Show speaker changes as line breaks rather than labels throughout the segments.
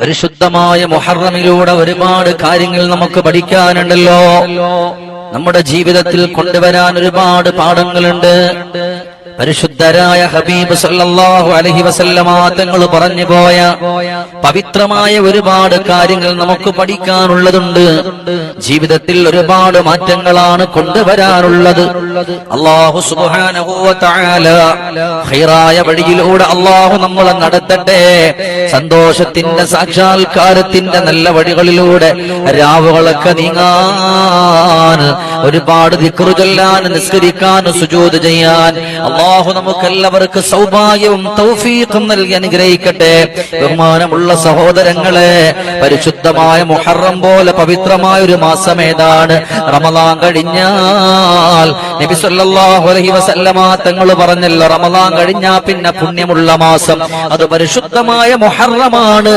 പരിശുദ്ധമായ മുഹറമിലൂടെ ഒരുപാട് കാര്യങ്ങൾ നമുക്ക് പഠിക്കാനുണ്ടല്ലോ. നമ്മുടെ ജീവിതത്തിൽ കൊണ്ടുവരാൻ ഒരുപാട് പാഠങ്ങളുണ്ട്. പരിശുദ്ധരായ ഹബീബ് സല്ലല്ലാഹു അലൈഹി വസല്ലമ തങ്ങൾ പറഞ്ഞു പോയ പവിത്രമായ ഒരുപാട് കാര്യങ്ങൾ നമുക്ക് പഠിക്കാനുള്ളതുണ്ട്. ജീവിതത്തിൽ ഒരുപാട് മാറ്റങ്ങളാണ് കൊണ്ടുവരാനുള്ളത്. അള്ളാഹു സുബ്ഹാനഹു ഖൈറായ വഴിയിലൂടെ അള്ളാഹു നമ്മളെ നടത്തട്ടെ. സന്തോഷത്തിന്റെ സാക്ഷാത്കാരത്തിന്റെ നല്ല വഴികളിലൂടെ രാവുകളൊക്കെ നീങ്ങാൻ ഒരുപാട് ദിക്റു ചൊല്ലാൻ നിസ്കരിക്കാൻ സുജൂദ് ചെയ്യാൻ. അള്ളാഹു നമുക്കെല്ലാവർക്കും സൗഭാഗ്യവും തൗഫീഖും നൽകി അനുഗ്രഹിക്കട്ടെ. ബഹുമാനമുള്ള സഹോദരങ്ങളെ പരിശുദ്ധമായ മുഹറം പോലെ പവിത്രമായ ഒരു മാസം ഏതാണ്? റമദാൻ കഴിഞ്ഞാൽ നബി സല്ലല്ലാഹു അലൈഹി വസല്ലമ തങ്ങൾ പറഞ്ഞല്ലോ റമദാൻ കഴിഞ്ഞാൽ പിന്നെ പുണ്യമുള്ള മാസം. അത് പരിശുദ്ധമായ മുഹറമാണ്.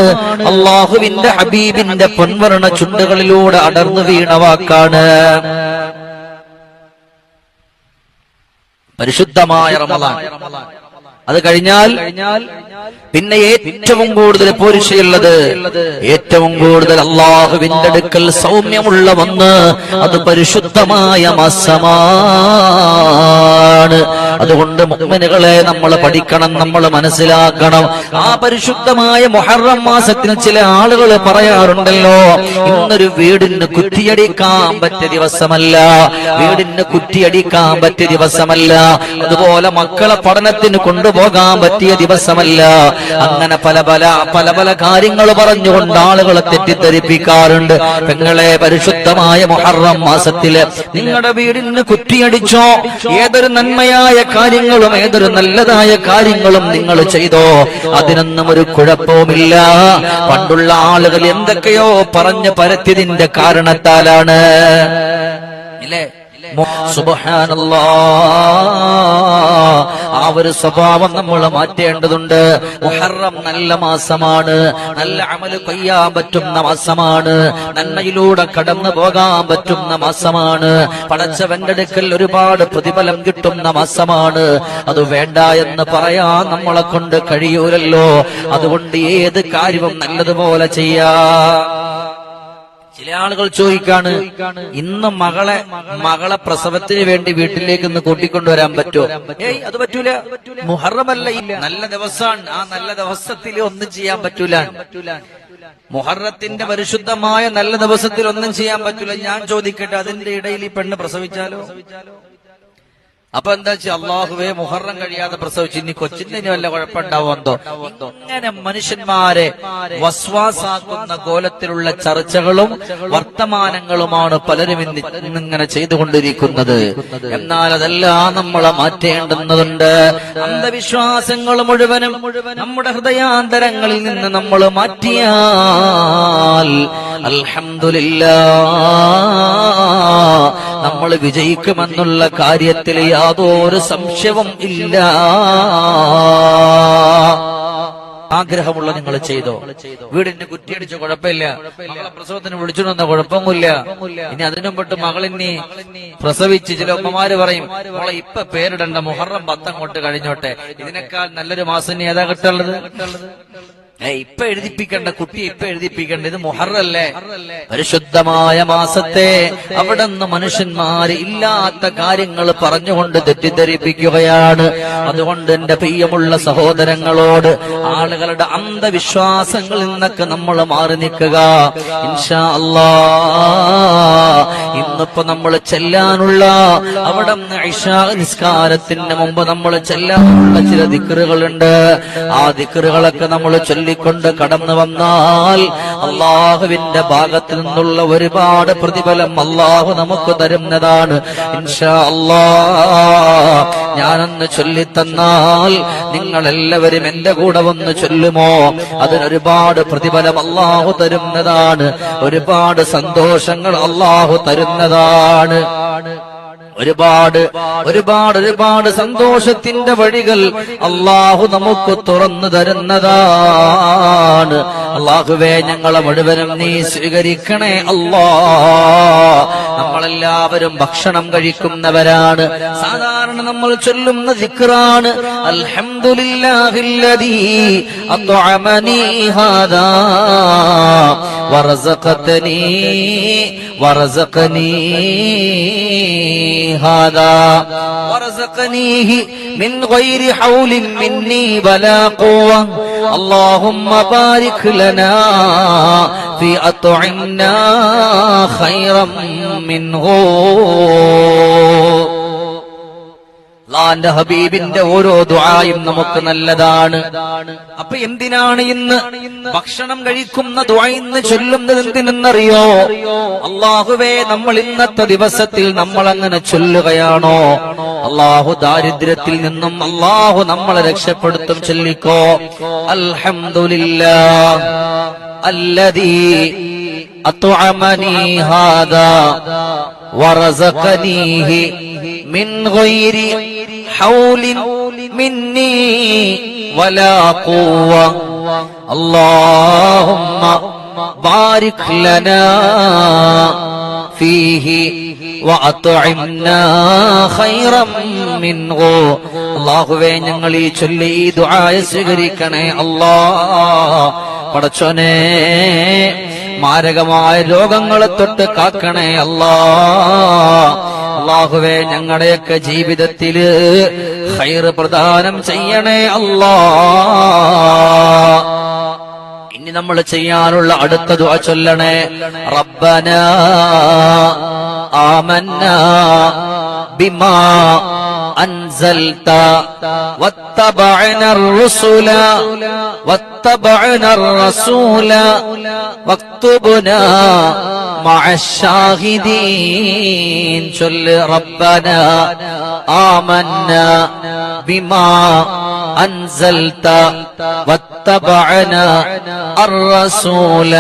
അള്ളാഹുവിന്റെ ഹബീബിന്റെ പൊൻവർണ ചുണ്ടുകളിലൂടെ അടർന്നു വീണ വാക്കാണ്. പരിശുദ്ധമായ റമദാൻ. അത് കഴിഞ്ഞാൽ പിന്നെ ഏറ്റവും കൂടുതൽ പോരിശയുള്ളത് ഏറ്റവും കൂടുതൽ അള്ളാഹുവിന്റെ അടുക്കൽ സൗമ്യമുള്ള ഒന്ന് അത് പരിശുദ്ധമായ മാസമാണ്. അതുകൊണ്ട് മുഅ്മിനുകളെ നമ്മൾ പഠിക്കണം നമ്മൾ മനസ്സിലാക്കണം. ആ പരിശുദ്ധമായ മൊഹറം മാസത്തിൽ ചില ആളുകൾ പറയാറുണ്ടല്ലോ ഇന്നൊരു വീടിന് കുറ്റിയടിക്കാൻ പറ്റിയ ദിവസമല്ല വീടിന് കുറ്റിയടിക്കാൻ പറ്റിയ ദിവസമല്ല അതുപോലെ മക്കളെ പഠനത്തിന് കൊണ്ടുപോകാൻ പറ്റിയ ദിവസമല്ല. അങ്ങനെ പല പല പല പല കാര്യങ്ങൾ പറഞ്ഞുകൊണ്ട് ആളുകളെ തെറ്റിദ്ധരിപ്പിക്കാറുണ്ട്. പെങ്ങളെ പരിശുദ്ധമായ മൊഹറം മാസത്തിൽ നിങ്ങളുടെ വീടിന് കുറ്റിയടിച്ചോ? ഏതൊരു നന്മയായ കാര്യങ്ങളും ഏതൊരു നല്ലതായ കാര്യങ്ങളും നിങ്ങൾ ചെയ്തോ അതിനൊന്നും ഒരു കുഴപ്പവുമില്ല. പണ്ടുള്ള ആളുകൾ എന്തൊക്കെയോ പറഞ്ഞു പരത്തിയതിന്റെ കാരണത്താലാണ്. ഇല്ലേ? ഒരു സ്വഭാവം നമ്മൾ മാറ്റേണ്ടതുണ്ട്. മുഹറം നല്ല മാസമാണ്. നല്ല അമൽ കൊയ്യാൻ പറ്റുന്ന മാസമാണ്. നന്മയിലൂടെ കടന്നു പോകാൻ പറ്റുന്ന മാസമാണ്. പടച്ചവന്റെ അടുക്കൽ ഒരുപാട് പ്രതിഫലം കിട്ടുന്ന മാസമാണ്. അത് വേണ്ട എന്ന് പറയാൻ നമ്മളെ കൊണ്ട് കഴിയൂലല്ലോ. അതുകൊണ്ട് ഏത് കാര്യവും നല്ലതുപോലെ ചെയ്യാം. ചില ആളുകൾ ചോദിക്കാണ് ഇന്ന് മകളെ മകളെ പ്രസവത്തിന് വേണ്ടി വീട്ടിലേക്ക് ഇന്ന് കൂട്ടിക്കൊണ്ടുവരാൻ പറ്റുമോ? ഏയ് അത് പറ്റൂല. മുഹറമല്ല നല്ല ദിവസമാണ് ആ നല്ല ദിവസത്തിൽ ഒന്നും ചെയ്യാൻ പറ്റൂല. മുഹറത്തിന്റെ പരിശുദ്ധമായ നല്ല ദിവസത്തിൽ ഒന്നും ചെയ്യാൻ പറ്റൂല. ഞാൻ ചോദിക്കട്ടെ അതിന്റെ ഇടയിൽ ഈ പെണ്ണ് പ്രസവിച്ചാലോ? അപ്പൊ എന്താ വെച്ചാൽ അള്ളാഹുവെ മുഹറം കഴിയാതെ പ്രസവിച്ച് ഇനി കൊച്ചിന്റെ ഇനി വല്ല കുഴപ്പമുണ്ടാവുമെന്തോ ഇങ്ങനെ മനുഷ്യന്മാരെ വസ്വാസാക്കുന്ന കോലത്തിലുള്ള ചർച്ചകളും വർത്തമാനങ്ങളുമാണ് പലരും ഇന്ന് ഇന്നിങ്ങനെ ചെയ്തുകൊണ്ടിരിക്കുന്നത്. എന്നാൽ അതെല്ലാം നമ്മളെ മാറ്റേണ്ടുന്നതുണ്ട്. അന്ധവിശ്വാസങ്ങൾ മുഴുവനും നമ്മുടെ ഹൃദയാന്തരങ്ങളിൽ നിന്ന് നമ്മൾ മാറ്റിയാൽ അൽഹംദുലില്ലാ നമ്മൾ വിജയിക്കുമെന്നുള്ള കാര്യത്തിൽ യാതൊരു സംശയവും ഇല്ല. ആഗ്രഹമുള്ള നിങ്ങൾ ചെയ്തോ? വീടിന്റെ കുറ്റിയടിച്ച കുഴപ്പമില്ല. പ്രസവത്തിന് വിളിച്ചു വന്ന കുഴപ്പമില്ല ഇനി അതിനും പെട്ട് മകളിനി പ്രസവിച്ച് ചില ഉമ്മമാര് പറയും മോളെ ഇപ്പൊ പേരിടണ്ട മുഹറം പത്തങ്ങോട്ട് കഴിഞ്ഞോട്ടെ. ഇതിനേക്കാൾ നല്ലൊരു മാസം ഏതാ കിട്ടുള്ളത് ഇപ്പൊ എഴുതിപ്പിക്കണ്ട കുട്ടി ഇപ്പൊ എഴുതിപ്പിക്കണ്ട ഇത് മുഹറല്ലേ? പരിശുദ്ധമായ മാസത്തെ അവിടെ നിന്ന് മനുഷ്യന്മാര് ഇല്ലാത്ത കാര്യങ്ങൾ പറഞ്ഞുകൊണ്ട് തെറ്റിദ്ധരിപ്പിക്കുകയാണ്. അതുകൊണ്ട് എന്റെ പ്രിയമുള്ള സഹോദരങ്ങളോട് ആളുകളുടെ അന്ധവിശ്വാസങ്ങളിൽ നിന്നൊക്കെ നമ്മൾ മാറി നിൽക്കുക. ഇൻഷാ അല്ലാ. ഇന്നിപ്പോ നമ്മൾ ചെല്ലാനുള്ള അവിടെ നിസ്കാരത്തിന്റെ നിസ്കാരത്തിന് മുമ്പ് നമ്മൾ ചെല്ലാനുള്ള ചില ദിക്കറുകളുണ്ട് ആ ദിക്കറുകളൊക്കെ നമ്മൾ ചൊല്ലിക്കൊണ്ട് കടന്നു വന്നാൽ അള്ളാഹുവിന്റെ ഭാഗത്ത് നിന്നുള്ള ഒരുപാട് പ്രതിഫലം അള്ളാഹു നമുക്ക് തരുന്നതാണ്. അല്ലാ ഞാനൊന്ന് ചൊല്ലിത്തന്നാൽ നിങ്ങൾ എല്ലാവരും എന്റെ കൂടെ വന്ന് ചൊല്ലുമോ? അതിനൊരുപാട് പ്രതിഫലം അള്ളാഹു തരുന്നതാണ്. ഒരുപാട് സന്തോഷങ്ങൾ അള്ളാഹു തരുന്നതാണ്. ഒരുപാട് ഒരുപാട് ഒരുപാട് സന്തോഷത്തിന്റെ വഴികൾ അള്ളാഹു നമുക്ക് തുറന്നു തരുന്നതാണ്. അള്ളാഹുവേ ഞങ്ങളെ മുഴുവനും നീ സ്വീകരിക്കണേ അല്ലാ നമ്മളെല്ലാവരും ഭക്ഷണം കഴിക്കുന്നവരാണ്. സാധാരണ നമ്മൾ ചൊല്ലുന്ന ദിക്റാണ്. അൽഹംദുലില്ലാഹില്ലദീ അത്അമനീ ഹാദാ. ورزقتني ورزقني هذا. ورزقنيه من غير حول مني ولا قوة. اللهم بارك لنا في أطعمنا خيرا منه. അള്ളാന്റെ ഹബീബിന്റെ ഓരോ ദ്വായും നമുക്ക് നല്ലതാണ്. അപ്പൊ എന്തിനാണ് ഇന്ന് ഭക്ഷണം കഴിക്കുന്ന ദുആയിന്ന് ചൊല്ലുന്നത് എന്തിനെന്നറിയോ? അള്ളാഹുവേ നമ്മൾ ഇന്നത്തെ ദിവസത്തിൽ നമ്മൾ അങ്ങനെ ചൊല്ലുകയാണോ? അള്ളാഹു ദാരിദ്ര്യത്തിൽ നിന്നും അള്ളാഹു നമ്മളെ രക്ഷപ്പെടുത്തും ചൊല്ലിക്കോ. അൽഹമില്ല അല്ലതീ അത്വമനീ ഹാദ വറസഖനീഹി من غير حول مني ولا قوة اللهم بارك لنا فيه وأطعمنا خيرا منه അള്ളാഹുവേ ഞങ്ങൾ ഈ ചൊല്ലി ഈ ദുആയ സ്വീകരിക്കണേ അല്ലാ പടച്ചോനെ മാരകമായ രോഗങ്ങളെ തൊട്ട് കാക്കണേ അല്ലാ അള്ളാഹുവേ ഞങ്ങളുടെയൊക്കെ ജീവിതത്തില് ഹൈറ് പ്രദാനം ചെയ്യണേ അല്ലാ ഇനി നമ്മൾ ചെയ്യാനുള്ള അടുത്ത ദുആ ചൊല്ലണേ റബ്ബന ആമന്ന ബിമാ أنزلت واتبعنا الرسل واتبعنا الرسول واكتبنا مع الشاهدين. شل ربنا آمنا بما أنزلت واتبعنا الرسول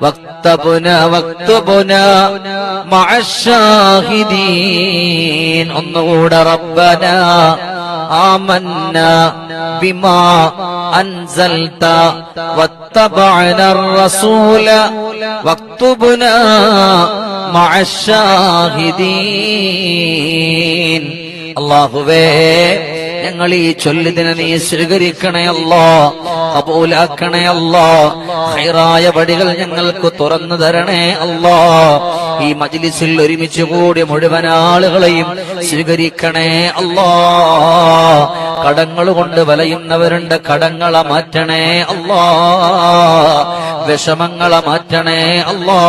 واكتبنا واكتبنا مع الشاهدين انظر ربنا آمنا بما أنزلت واتبعنا الرسول واكتبنا مع الشاهدين അള്ളാഹുവേ ഞങ്ങൾ ഈ ചൊല്ലിതിനെ നീ സ്വീകരിക്കണയല്ലോ അപൂലാക്കണയല്ലോ ഹൈറായ വഴികൾ ഞങ്ങൾക്ക് തുറന്നു തരണേ അല്ലോ. ഈ മജ്ലിസിൽ ഒരുമിച്ച് കൂടി മുഴുവൻ ആളുകളെയും സ്വീകരിക്കണേ അല്ലോ. കടങ്ങൾ കൊണ്ട് വലയുന്നവരുണ്ട് കടങ്ങളെ മാറ്റണേ അല്ലോ. വിഷമങ്ങളെ മാറ്റണേ അല്ലോ.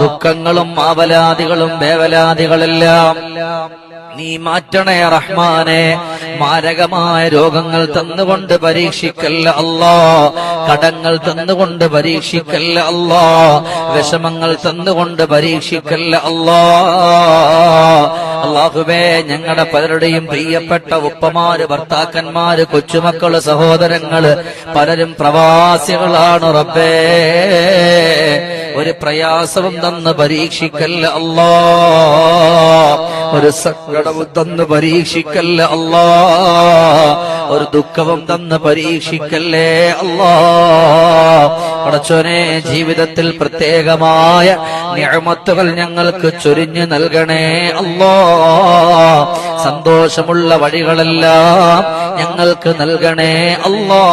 ദുഃഖങ്ങളും ആവലാദികളും വേവലാദികളെല്ലാം നീ മാറ്റണേ റഹ്മാനെ. മാരകമായ രോഗങ്ങൾ തന്നുകൊണ്ട് പരീക്ഷിക്കല്ല അല്ലോ. കടങ്ങൾ തന്നുകൊണ്ട് പരീക്ഷിക്കല്ല അല്ലോ. വിഷമങ്ങൾ തന്നുകൊണ്ട് പരീക്ഷിക്കല്ല അല്ലാ. അള്ളാഹുവേ ഞങ്ങളുടെ പലരുടെയും പ്രിയപ്പെട്ട ഉപ്പമാര് ഭർത്താക്കന്മാര് കൊച്ചുമക്കൾ സഹോദരങ്ങൾ പലരും പ്രവാസികളാണ് റബ്ബേ. ഒരു പ്രയാസവും തന്ന് പരീക്ഷിക്കല്ല അല്ലാ. ഒരു സങ്കടവും തന്ന് പരീക്ഷിക്കല്ല അല്ലാ. ഒരു ദുഃഖവും തന്ന് പരീക്ഷിക്കല്ലേ അല്ലാ. പടച്ചോനെ ജീവിതത്തിൽ പ്രത്യേകമായ നിയമത്തുകൾ ഞങ്ങൾക്ക് ചൊരിഞ്ഞു നൽകണേ അല്ലോ. സന്തോഷമുള്ള വഴികളെല്ലാം ഞങ്ങൾക്ക് നൽകണേ അല്ലോ.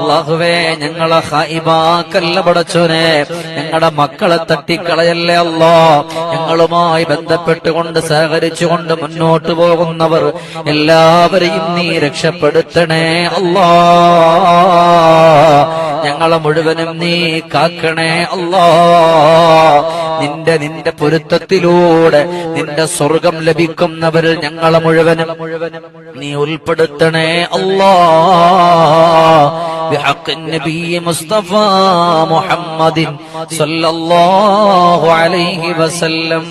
അള്ളാഹുവേ ഞങ്ങളെ ഹൈബാക്കല്ല പടച്ചോനെ. ഞങ്ങളുടെ മക്കളെ തട്ടിക്കളയല്ലേ അല്ലോ. ഞങ്ങളുമായി ബന്ധപ്പെട്ടുകൊണ്ട് സഹകരിച്ചുകൊണ്ട് മുന്നോട്ട് പോകുന്നവർ എല്ലാവരെയും നീ രക്ഷപ്പെടുത്തണേ അല്ലാ. ഞങ്ങളെ മുഴുവനും നീ കാക്കണേ അല്ലാ നിന്റെ നിന്റെ പൊരുത്തത്തിലൂടെ നിന്റെ സ്വർഗം ലഭിക്കുന്നവരിൽ ഞങ്ങളെ മുഴുവനും നീ ഉൾപ്പെടുത്തണേ അല്ലാ بحق النبي مصطفى محمد صلى الله عليه وسلم